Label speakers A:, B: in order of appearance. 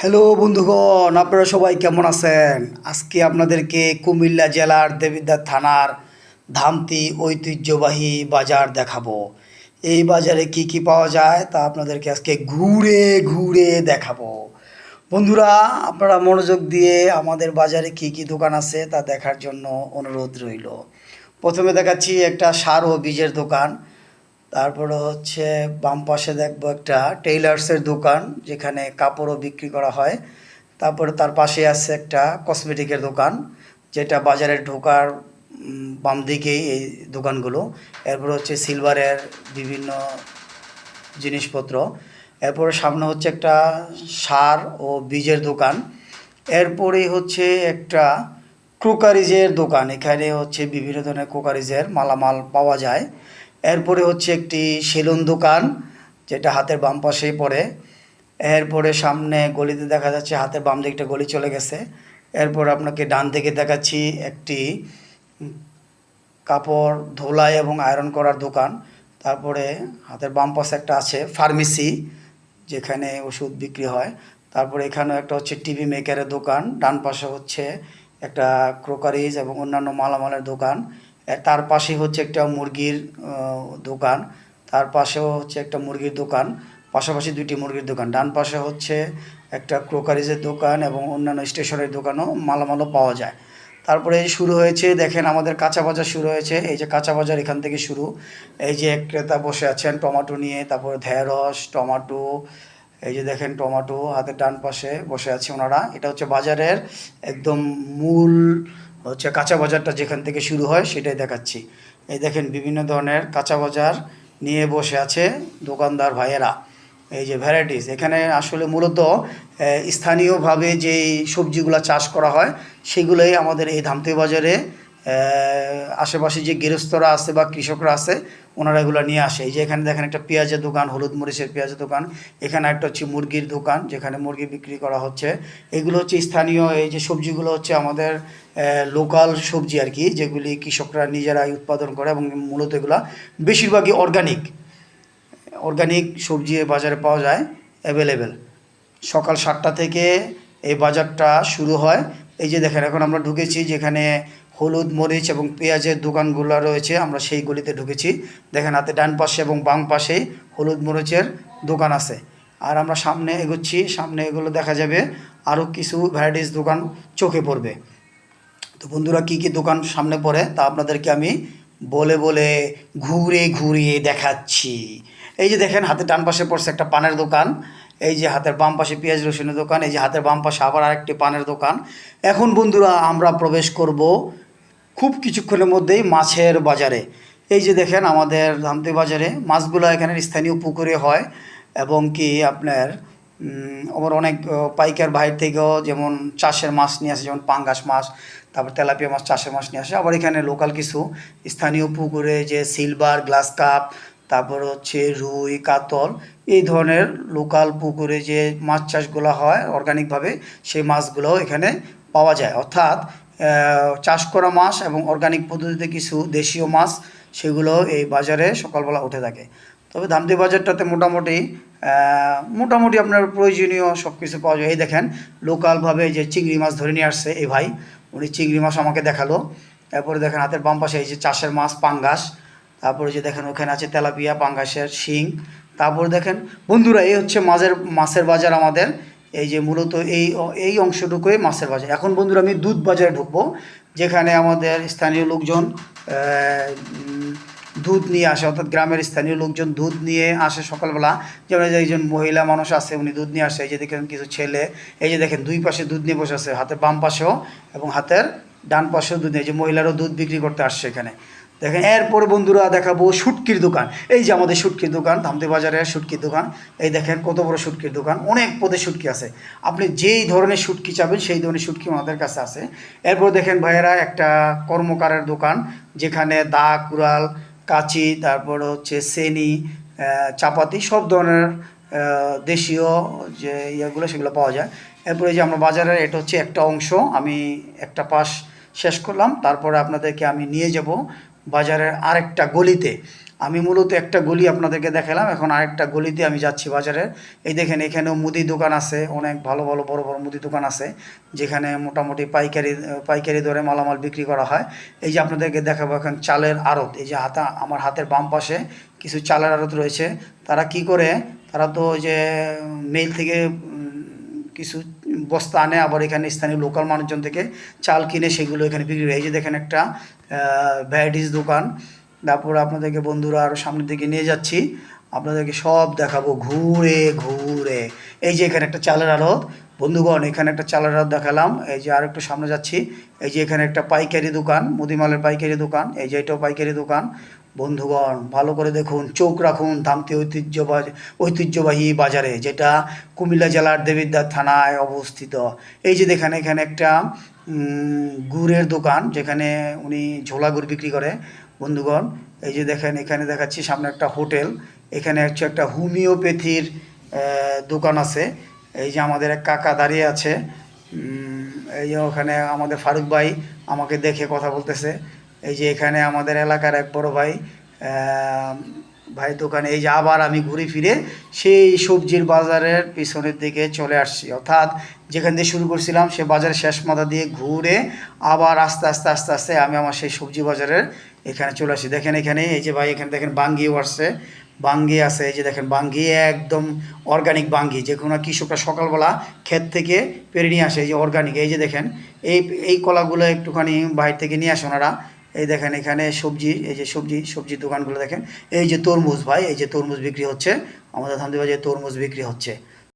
A: Hello বন্ধুগণ, আপনারা সবাই কেমন আছেন? আজকে আপনাদেরকে কুমিল্লা জেলার দেবিদ্বার থানার ধামতি ঐতিহ্যবাহী বাজার দেখাবো। এই বাজারে কি কি পাওয়া যায় তা আপনাদেরকে আজকে ঘুরে ঘুরে দেখাবো। বন্ধুরা, আপনারা মনোযোগ দিয়ে আমাদের বাজারে কি কি দোকান আছে তা দেখার জন্য অনুরোধ রইল। প্রথমে দেখাচ্ছি একটা সার ও বীজের দোকান। তারপরে হচ্ছে বাম পাশে দেখব একটা টেইলার্সের দোকান, যেখানে কাপড়ও বিক্রি করা হয়। তারপরে তার পাশে আছে একটা কসমেটিকের দোকান, যেটা বাজারে ঢোকার বাম দিকেই এই দোকানগুলো। এরপর হচ্ছে সিলভারের বিভিন্ন জিনিসপত্র। এরপরে সামনে হচ্ছে একটা সার ও বীজের দোকান। এরপরে হচ্ছে একটা ক্রোকারিজের দোকান। এখানে হচ্ছে বিভিন্ন ধরনের ক্রোকারিজের মালামাল পাওয়া যায়। এরপরে হচ্ছে একটি সেলুন দোকান, যেটা হাতের বাম পাশেই পড়ে। এরপরে সামনে গলিতে দেখা যাচ্ছে হাতের বাম দিকটা গলি চলে গেছে। এরপর আপনাকে ডান দিকে দেখাচ্ছি একটি কাপড়, ধোলাই এবং আয়রন করার দোকান। তারপরে হাতের বাম পাশে একটা আছে ফার্মেসি, যেখানে ওষুধ বিক্রি হয়। তারপরে এখানেও একটা হচ্ছে টিভি মেকারের দোকান। ডান পাশে হচ্ছে একটা ক্রোকারিজ এবং অন্যান্য মালামালের দোকান। তার পাশে হচ্ছে একটা মুরগির দোকান। তার পাশেও হচ্ছে একটা মুরগির দোকান। পাশাপাশি দুইটি মুরগির দোকান। ডান পাশে হচ্ছে একটা ক্রোকারিজের দোকান এবং অন্যান্য স্টেশনের দোকানও মালামালও পাওয়া যায়। তারপরে শুরু হয়েছে, দেখেন আমাদের কাঁচা বাজার শুরু হয়েছে। এই যে কাঁচা বাজার এখান থেকে শুরু। এই যে এক ক্রেতা বসে আছেন টমাটো নিয়ে, তারপরে ঢেঁড়স, টমাটো, এই যে দেখেন টমাটো, হাতের ডান পাশে বসে আছে ওনারা। এটা হচ্ছে বাজারের একদম মূল হচ্ছে কাঁচা বাজারটা যেখান থেকে শুরু হয় সেটাই দেখাচ্ছি। এই দেখেন বিভিন্ন ধরনের কাঁচা বাজার নিয়ে বসে আছে দোকানদার ভাইয়েরা। এই যে ভ্যারাইটিস এখানে আসলে মূলত স্থানীয়ভাবে যেই সবজিগুলো চাষ করা হয়, সেগুলোই আমাদের এই ধামতে বাজারে আশেপাশে যে গৃহস্থরা আছে বা কৃষকরা আছে, ওনারা এগুলো নিয়ে আসে। এই যে এখানে দেখেন একটা পেঁয়াজের দোকান, হলুদ মরিচের পেঁয়াজের দোকান। এখানে একটা হচ্ছে মুরগির দোকান, যেখানে মুরগি বিক্রি করা হচ্ছে। এগুলো হচ্ছে স্থানীয় এই যে সবজিগুলো হচ্ছে আমাদের লোকাল সবজি আর কি, যেগুলি কৃষকরা নিজেরাই উৎপাদন করে এবং মূলত এগুলা বেশিরভাগই অর্গানিক অর্গানিক সবজি বাজারে পাওয়া যায় অ্যাভেলেবেল সকাল সাতটা থেকে এই বাজারটা শুরু হয়। এই যে দেখেন, এখন আমরা ঢুকেছি যেখানে হলুদ, মরিচ এবং পেঁয়াজের দোকানগুলো রয়েছে, আমরা সেই গলিতে ঢুকেছি। দেখেন হাতে ডান পাশে এবং বাম পাশে হলুদ, মরিচের দোকান আছে। আর আমরা সামনে এগোচ্ছি, সামনে এগুলো দেখা যাবে আরও কিছু ভ্যারাইটিস দোকান চোখে পড়বে। তো বন্ধুরা, কি কি দোকান সামনে পড়ে তা আপনাদেরকে আমি বলে বলে ঘুরে ঘুরিয়ে দেখাচ্ছি। এই যে দেখেন হাতের ডান পাশে পড়ছে একটা পানের দোকান, এই যে হাতের বাম পাশে পেঁয়াজ রসুনের দোকান, এই যে হাতের বাম পাশে আবার আরেকটি পানের দোকান। এখন বন্ধুরা, আমরা প্রবেশ করব খুব কিছুক্ষণের মধ্যেই মাছের বাজারে। এই যে দেখেন আমাদের ধামতি বাজারে, মাছগুলো এখানে স্থানীয় পুকুরে হয় এবং কি আপনার আবার অনেক পাইকার বাইরে থেকেও যেমন চাষের মাছ নিয়ে আসে, যেমন পাঙ্গাস মাছ, তারপর তেলাপিয়া মাছ চাষের মাছ নিয়ে আসে। আবার এখানে লোকাল কিছু স্থানীয় পুকুরে যে সিলভার গ্লাস কাপ তারপর হচ্ছে রুই, কাতল, এই ধরনের লোকাল পুকুরে যে মাছ চাষগুলো হয় অর্গানিকভাবে সেই মাছগুলোও এখানে পাওয়া যায়। অর্থাৎ চাষ করা মাছ এবং অর্গানিক পদ্ধতিতে কিছু দেশীয় মাছ, সেগুলো এই বাজারে সকালবেলা উঠে থাকে। তবে ধামতি বাজারটাতে মোটামুটি মোটামুটি আপনার প্রয়োজনীয় সব কিছু পাওয়া যায়। এই দেখেন লোকালভাবে যে চিংড়ি মাছ ধরে নিয়ে আসছে এই ভাই, উনি চিংড়ি মাছ আমাকে দেখাল। তারপরে দেখেন, হাতের বাম পাশে এই যে চাষের মাছ, পাঙ্গাস। তারপরে যে দেখেন, ওখানে আছে তেলাপিয়া, পাঙ্গাসের শিং। তারপরে দেখেন, বন্ধুরা, এই হচ্ছে মাছের মাছের বাজার আমাদের। এই যে মূলত এই এই অংশটুকুই মাছের বাজার। এখন বন্ধুরা আমি দুধ বাজারে ঢুকবো, যেখানে আমাদের স্থানীয় লোকজন দুধ নিয়ে আসে, অর্থাৎ গ্রামের স্থানীয় লোকজন দুধ নিয়ে আসে সকালবেলা। যেমন একজন মহিলা মানুষ আছে, উনি দুধ নিয়ে আসে। এই যে দেখেন কিছু ছেলে, এই যে দেখেন দুই পাশে দুধ নিয়ে বসে আছে, হাতের বাম পাশেও এবং হাতের ডান পাশেও দুধ নিয়ে যে মহিলারও দুধ বিক্রি করতে আসছে এখানে। দেখেন, এরপরে বন্ধুরা দেখাবো শুটকির দোকান। এই যে আমাদের শুটকির দোকান ধামতি বাজারের শুটকির দোকান। এই দেখেন, কত বড় শুটকির দোকান। অনেক পদে শুটকি আছে। আপনি যেই ধরনের শুটকি চাবেন, সেই ধরনের শুটকি আমাদের কাছে আছে। এরপর দেখেন ভাইয়েরা, একটা কর্মকারের দোকান, যেখানে দা, কুড়াল, কাঁচি, তারপর হচ্ছে সেনি চাপাতি, সব ধরনের দেশীয় যে ইয়েগুলো, সেগুলো পাওয়া যায়। এরপরে যে আমরা বাজারের, এটা হচ্ছে একটা অংশ। আমি একটা পাশ শেষ করলাম। তারপরে আপনাদেরকে আমি নিয়ে যাব। বাজারের আরেকটা গলিতে। আমি মূলত একটা গলি আপনাদেরকে দেখালাম, এখন আরেকটা গলিতে আমি যাচ্ছি বাজারে এই দেখেন, এখানেও মুদি দোকান আছে, অনেক ভালো ভালো, বড় বড় মুদি দোকান আছে, যেখানে মোটামুটি পাইকারি পাইকারি দরে মালামাল বিক্রি করা হয়। এই যে আপনাদেরকে দেখাবো এখন চালের আড়ত। এই যে হাতা, আমার হাতের বাম পাশে কিছু চালের আড়ত রয়েছে। তারা কি করে, তারা তো যে মেল থেকে কিছু বস্তা আনে, আবার এখানে স্থানীয় লোকাল মানুষজন থেকে চাল কিনে সেগুলো এখানে বিক্রি হয় এই যে দেখেন একটা ভ্যারাইটিস দোকান। তারপর আপনাদেরকে বন্ধুরা আরও সামনের দিকে নিয়ে যাচ্ছি। আপনাদেরকে সব দেখাবো ঘুরে ঘুরে। এই যে এখানে একটা চালের আড়ত। বন্ধুগণ, এখানে একটা চালের আড়ত দেখালাম। এই যে আর একটু সামনে যাচ্ছি। এই যে এখানে একটা পাইকারি দোকান, মুদিমালের পাইকারি দোকান। এই যে এটাও পাইকারি দোকান। বন্ধুগণ, ভালো করে দেখুন, চোখ রাখুন ধামতি ঐতিহ্যবাহী ঐতিহ্যবাহী বাজারে, যেটা কুমিল্লা জেলার দেবিদ্বার থানায় অবস্থিত। এই যে দেখেন, এখানে একটা গুড়ের দোকান, যেখানে উনি ঝোলা গুড় বিক্রি করে। বন্ধুগণ, এই যে দেখেন, এখানে দেখাচ্ছি সামনে একটা হোটেল, এখানে হচ্ছে একটা হোমিওপ্যাথির দোকান আছে। এই যে আমাদের এক কাকা দাঁড়িয়ে আছে এই যে ওখানে আমাদের ফারুক ভাই আমাকে দেখে কথা বলতেছে। এই যে এখানে আমাদের এলাকার এক বড় ভাই ভাই দোকানে, এই যে আবার আমি ঘুরে ফিরে সেই সবজির বাজারের পিছনের দিকে চলে আসছি। অর্থাৎ যেখান দিয়ে শুরু করছিলাম, সে বাজারের শেষ মাথা দিয়ে ঘুরে আবার আস্তে আস্তে আস্তে আস্তে আমি আমার সেই সবজি বাজারের এখানে চলে আসি দেখেন এখানে, এই যে ভাই এখানে দেখেন বাঙ্গিও আসছে। বাঙ্গি আছে, এই যে দেখেন বাঙ্গি একদম অর্গানিক বাঙ্গি। যে কোনো কৃষকরা সকালবেলা ক্ষেত থেকে পেরে নিয়ে আসে, এই যে অর্গানিক এই যে দেখেন, এই এই কলাগুলো একটুখানি বাইরে থেকে নিয়ে আসে ওনারা। এই দেখেন এখানে সবজি, এই যে সবজি, সবজির দোকানগুলো দেখেন। এই যে তরমুজ ভাই, এই যে তরমুজ বিক্রি হচ্ছে, আমাদের ধান্দিবাজে তরমুজ বিক্রি হচ্ছে।